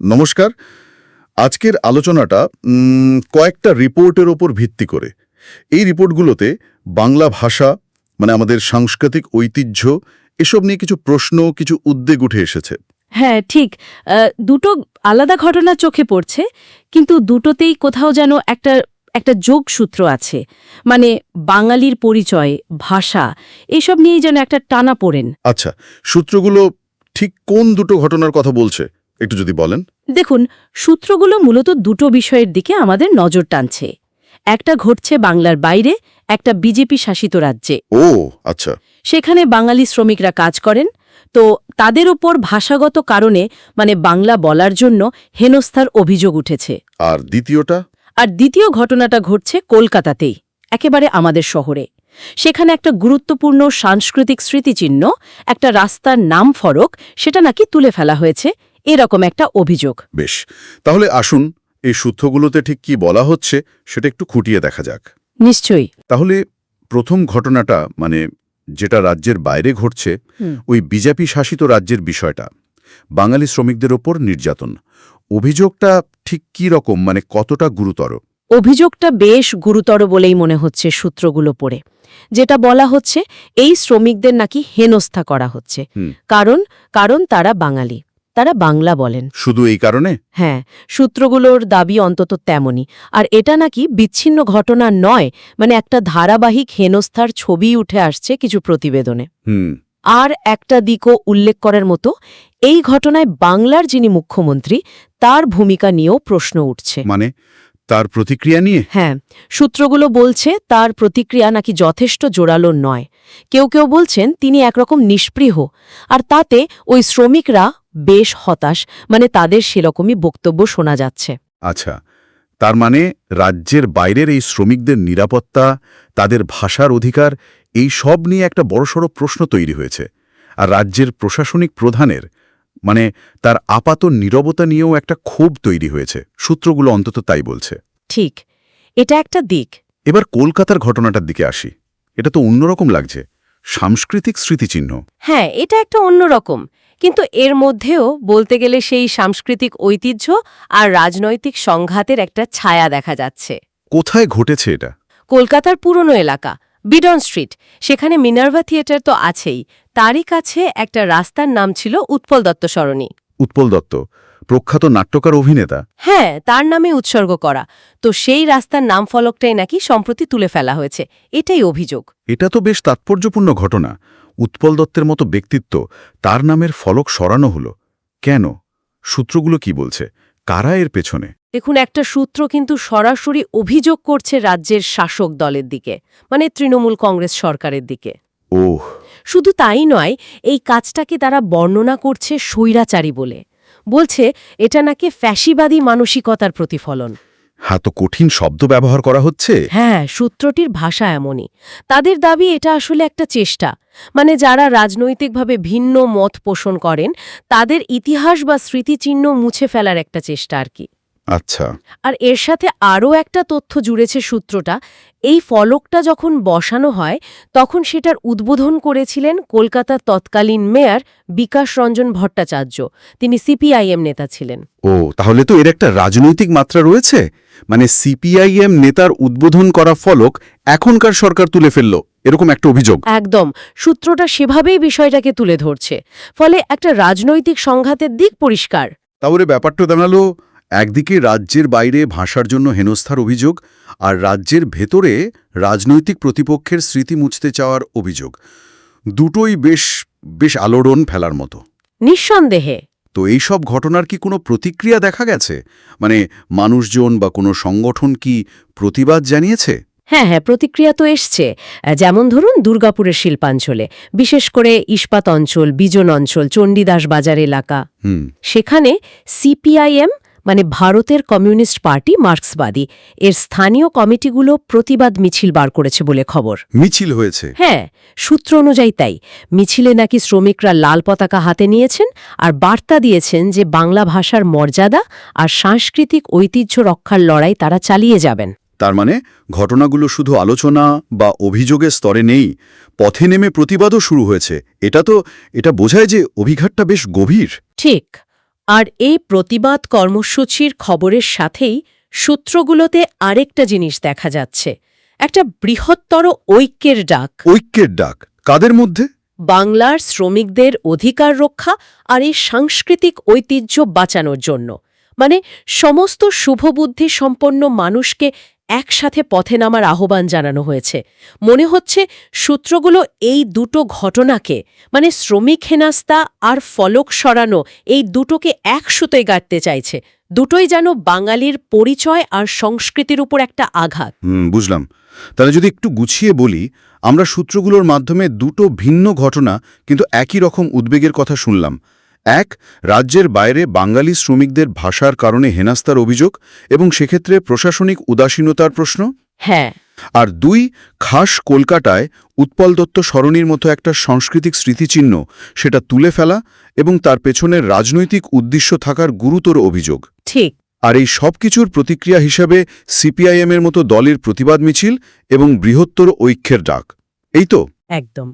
নমস্কার। আজকের আলোচনাটা কয়েকটা রিপোর্টের ওপর ভিত্তি করে। এই রিপোর্টগুলোতে বাংলা ভাষা মানে আমাদের সাংস্কৃতিক ঐতিহ্য এসব নিয়ে কিছু প্রশ্ন কিছু উদ্বেগ উঠে এসেছে। হ্যাঁ ঠিক। দুটো আলাদা ঘটনা চোখে পড়ছে কিন্তু দুটোতেই কোথাও যেন একটা একটা যোগসূত্র আছে। মানে বাঙালির পরিচয় ভাষা এসব নিয়েই যেন একটা টানা পড়েন। আচ্ছা সূত্রগুলো ঠিক কোন দুটো ঘটনার কথা বলছে? একটু যদি বলেন। দেখুন সূত্রগুলো মূলত দুটো বিষয়ের দিকে আমাদের নজর টানছে। একটা ঘটছে বাংলার বাইরে একটা বিজেপি শাসিত রাজ্যে। ও আচ্ছা। সেখানে বাঙালি শ্রমিকরা কাজ করেন। তো তাদের ওপর ভাষাগত কারণে মানে বাংলা বলার জন্য হেনস্থার অভিযোগ উঠেছে। আর দ্বিতীয়টা? আর দ্বিতীয় ঘটনাটা ঘটছে কলকাতাতেই একেবারে আমাদের শহরে। সেখানে একটা গুরুত্বপূর্ণ সাংস্কৃতিক স্মৃতিচিহ্ন একটা রাস্তার নাম ফরক সেটা নাকি তুলে ফেলা হয়েছে। এরকম একটা অভিযোগ। বেশ তাহলে আসুন এই সূত্রগুলোতে ঠিক কি বলা হচ্ছে সেটা একটু খুঁটিয়ে দেখা যাক। নিশ্চয়ই। তাহলে প্রথম ঘটনাটা মানে যেটা রাজ্যের বাইরে ঘটছে ওই বিজেপি শাসিত রাজ্যের বিষয়টা। বাঙালি শ্রমিকদের ওপর নির্যাতন। অভিযোগটা ঠিক কি রকম মানে কতটা গুরুতর? অভিযোগটা বেশ গুরুতর বলেই মনে হচ্ছে সূত্রগুলো পড়ে। যেটা বলা হচ্ছে এই শ্রমিকদের নাকি হেনস্থা করা হচ্ছে। কারণ কারণ তারা বাঙালি। তারা বাংলা বলেন। শুধু এই কারণে? হ্যাঁ সূত্রগুলোর দাবি অন্তত তেমনই। আর এটা নাকি বিচ্ছিন্ন ঘটনা নয় মানে একটা ধারাবাহিক হেনস্থার ছবি উঠে আসছে কিছু প্রতিবেদনে। হুম। আর একটা দিকও উল্লেখ করার মতো এই ঘটনায় বাংলার যিনি মুখ্যমন্ত্রী তার ভূমিকা নিয়েও প্রশ্ন উঠছে। মানে? তার প্রতিক্রিয়া নিয়ে? হ্যাঁ সূত্রগুলো বলছে তার প্রতিক্রিয়া নাকি যথেষ্ট জোরালো নয়। কেউ কেউ বলছেন তিনি একরকম নিষ্পৃহ আর তাতে ওই শ্রমিকরা বেশ হতাশ মানে তাদের সেরকমই বক্তব্য শোনা যাচ্ছে। আচ্ছা তার মানে রাজ্যের বাইরের এই শ্রমিকদের নিরাপত্তা তাদের ভাষার অধিকার এই সব নিয়ে একটা বড়সড় প্রশ্ন তৈরি হয়েছে। আর রাজ্যের প্রশাসনিক প্রধানের মানে তার আপাত নীরবতা নিয়েও একটা ক্ষোভ তৈরি হয়েছে। সূত্রগুলো অন্তত তাই বলছে। ঠিক এটা একটা দিক। এবার কলকাতার ঘটনাটার দিকে আসি। এটা তো অন্যরকম লাগছে। সাংস্কৃতিক স্মৃতিচিহ্ন। হ্যাঁ এটা একটা অন্যরকম। কিন্তু এর মধ্যেও বলতে গেলে সেই সাংস্কৃতিক ঐতিহ্য আর রাজনৈতিক সংঘাতের একটা ছায়া দেখা যাচ্ছে। কোথায় ঘটেছে এটা? কলকাতার পুরনো এলাকা বিডন স্ট্রিট। সেখানে মিনার্ভা থিয়েটার তো আছেই। তারই কাছে একটা রাস্তার নাম ছিল উৎপল দত্ত সরণি। উৎপল দত্ত প্রখ্যাত নাট্যকার অভিনেতা। হ্যাঁ তার নামে উৎসর্গ করা। তো সেই রাস্তার নাম ফলকটাই নাকি সম্প্রতি তুলে ফেলা হয়েছে। এটাই অভিযোগ। এটা তো বেশ তাৎপর্যপূর্ণ ঘটনা। উৎপল দত্তের মতো ব্যক্তিত্ব তার নামের ফলক সরানো হলো। কেন? সূত্রগুলো কি বলছে? কারা এর পেছনে? দেখুন একটা সূত্র কিন্তু সরাসরি অভিযোগ করছে রাজ্যের শাসক দলের দিকে মানে তৃণমূল কংগ্রেস সরকারের দিকে। ওহ। শুধু তাই নয় এই কাজটাকে তারা বর্ণনা করছে স্বৈরাচারী বলে। বলছে এটা নাকি ফ্যাসিবাদী মানসিকতার প্রতিফলন। হ্যাঁ তো কঠিন শব্দ ব্যবহার করা হচ্ছে। হ্যাঁ সূত্রটির ভাষা এমনই। তাদের দাবি এটা আসলে একটা চেষ্টা। মানে যারা রাজনৈতিকভাবে ভিন্ন মত পোষণ করেন তাদের ইতিহাস বা স্মৃতিচিহ্ন মুছে ফেলার একটা চেষ্টা আর কি। আচ্ছা। আর এর সাথে আরও একটা তথ্য জুড়েছে সূত্রটা এই ফলকটা যখন বসানো হয় তখন সেটার উদ্বোধন করেছিলেন কলকাতার তৎকালীন মেয়র বিকাশ রঞ্জন ভট্টাচার্য। তিনি সিপিআইএম নেতা ছিলেন। ও তাহলে তো এর একটা রাজনৈতিক মাত্রা রয়েছে? মানে সিপিআইএম নেতার উদ্বোধন করা ফলক এখনকার সরকার তুলে ফেলল এরকম একটা অভিযোগ। একদম। সূত্রটা সেভাবেই বিষয়টাকে তুলে ধরছে। ফলে একটা রাজনৈতিক সংঘাতের দিক পরিষ্কার। তাহলে ব্যাপারটা দাঁড়াল একদিকে রাজ্যের বাইরে ভাষার জন্য হেনস্থার অভিযোগ আর রাজ্যের ভেতরে রাজনৈতিক প্রতিপক্ষের স্মৃতি মুছতে চাওয়ার অভিযোগ। দুটোই বেশ বেশ আলোড়ন ফেলার মতো। নিঃসন্দেহে। তো এই সব ঘটনার কি কোনো প্রতিক্রিয়া দেখা গেছে? মানে মানুষজন বা কোনো সংগঠন কি প্রতিবাদ জানিয়েছে? হ্যাঁ হ্যাঁ প্রতিক্রিয়া তো এসছে। যেমন ধরুন দুর্গাপুরের শিল্পাঞ্চলে বিশেষ করে ইস্পাত অঞ্চল বিজন অঞ্চল চণ্ডীদাস বাজার এলাকা। হুম। সেখানে সিপিআইএম মানে ভারতের কমিউনিস্ট পার্টি মার্ক্সবাদী। এর স্থানীয় কমিটিগুলো প্রতিবাদ মিছিল বার করেছে বলে খবর। মিছিল হয়েছে। হ্যাঁ সূত্র অনুযায়ী তাই। মিছিলে নাকি শ্রমিকরা লাল পতাকা হাতে নিয়েছেন আর বার্তা দিয়েছেন যে বাংলা ভাষার মর্যাদা আর সাংস্কৃতিক ঐতিহ্য রক্ষার লড়াই তারা চালিয়ে যাবেন। তার মানে ঘটনাগুলো শুধু আলোচনা বা অভিযোগের স্তরে নেই পথে নেমে প্রতিবাদও শুরু হয়েছে। এটা তো এটা বোঝায় যে অভিঘাতটা বেশ গভীর। ঠিক। আর এই প্রতিবাদ কর্মসূচির খবরের সাথেই সূত্রগুলোতে আরেকটা জিনিস দেখা যাচ্ছে। একটা বৃহত্তর ঐক্যের ডাক। ঐক্যের ডাক? কাদের মধ্যে? বাংলার শ্রমিকদের অধিকার রক্ষা আর এই সাংস্কৃতিক ঐতিহ্য বাঁচানোর জন্য। মানে সমস্ত শুভবুদ্ধি সম্পন্ন মানুষকে একসাথে পথে নামার আহ্বান জানানো হয়েছে। মনে হচ্ছে সূত্রগুলো এই দুটো ঘটনাকে মানে শ্রমিক হেনাস্তা আর ফলক সরানো, এই দুটোকে এক সুতোয় গাঁটতে চাইছে। দুটোই যেন বাঙালির পরিচয় আর সংস্কৃতির উপর একটা আঘাত। বুঝলাম। তাহলে যদি একটু গুছিয়ে বলি, আমরা সূত্রগুলোর মাধ্যমে দুটো ভিন্ন ঘটনা কিন্তু একই রকম উদ্বেগের কথা শুনলাম। এক রাজ্যের বাইরে বাঙালি শ্রমিকদের ভাষার কারণে হেনাস্তার অভিযোগ এবং সেক্ষেত্রে প্রশাসনিক উদাসীনতার প্রশ্ন? হ্যাঁ। আর দুই খাস কলকাতায় উৎপল দত্ত সরণির মতো একটা সাংস্কৃতিক স্মৃতিচিহ্ন সেটা তুলে ফেলা এবং তার পেছনের রাজনৈতিক উদ্দেশ্য থাকার গুরুতর অভিযোগ। ঠিক। আর এই সব কিছুর প্রতিক্রিয়া হিসাবে সিপিআইএমের মতো দলের প্রতিবাদ মিছিল এবং বৃহত্তর ঐক্যের ডাক। এই তো? একদম।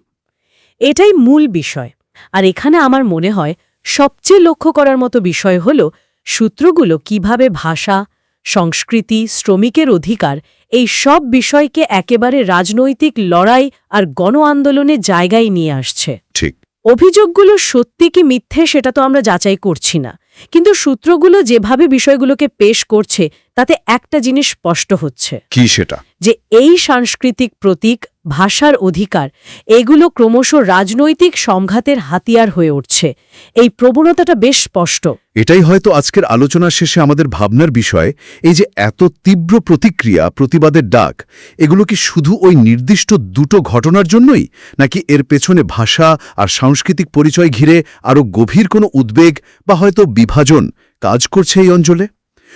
এটাই মূল বিষয়। আর এখানে আমার মনে হয় সবচেয়ে লক্ষ্য করার মতো বিষয় হল সূত্রগুলো কীভাবে ভাষা সংস্কৃতি শ্রমিকের অধিকার এই সব বিষয়কে একেবারে রাজনৈতিক লড়াই আর গণ আন্দোলনের জায়গায় নিয়ে আসছে। ঠিক। অভিযোগগুলো সত্যি কি মিথ্যে সেটা তো আমরা যাচাই করছি না। কিন্তু সূত্রগুলো যেভাবে বিষয়গুলোকে পেশ করছে তাতে একটা জিনিস স্পষ্ট হচ্ছে। কি সেটা? যে এই সাংস্কৃতিক প্রতীক ভাষার অধিকার, এগুলো ক্রমশ রাজনৈতিক সংঘাতের হাতিয়ার হয়ে উঠছে। এই প্রবণতাটা বেশ স্পষ্ট। এটাই হয়তো আজকের আলোচনার শেষে আমাদের ভাবনার বিষয়, এই যে এত তীব্র প্রতিক্রিয়া, প্রতিবাদের ডাক, এগুলো কি শুধু ওই নির্দিষ্ট দুটো ঘটনার জন্যই, নাকি এর পেছনে ভাষা আর সাংস্কৃতিক পরিচয় ঘিরে আরও গভীর কোনো উদ্বেগ বা হয়তো বিভাজন কাজ করছে এই অঞ্চলে?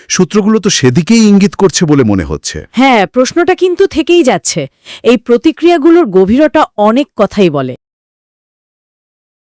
সূত্রগুলো তো সেদিকেই ইঙ্গিত করছে বলে মনে হচ্ছে। হ্যাঁ প্রশ্নটা কিন্তু থেকেই যাচ্ছে। এই প্রতিক্রিয়াগুলোর গভীরতা অনেক কথাই বলে।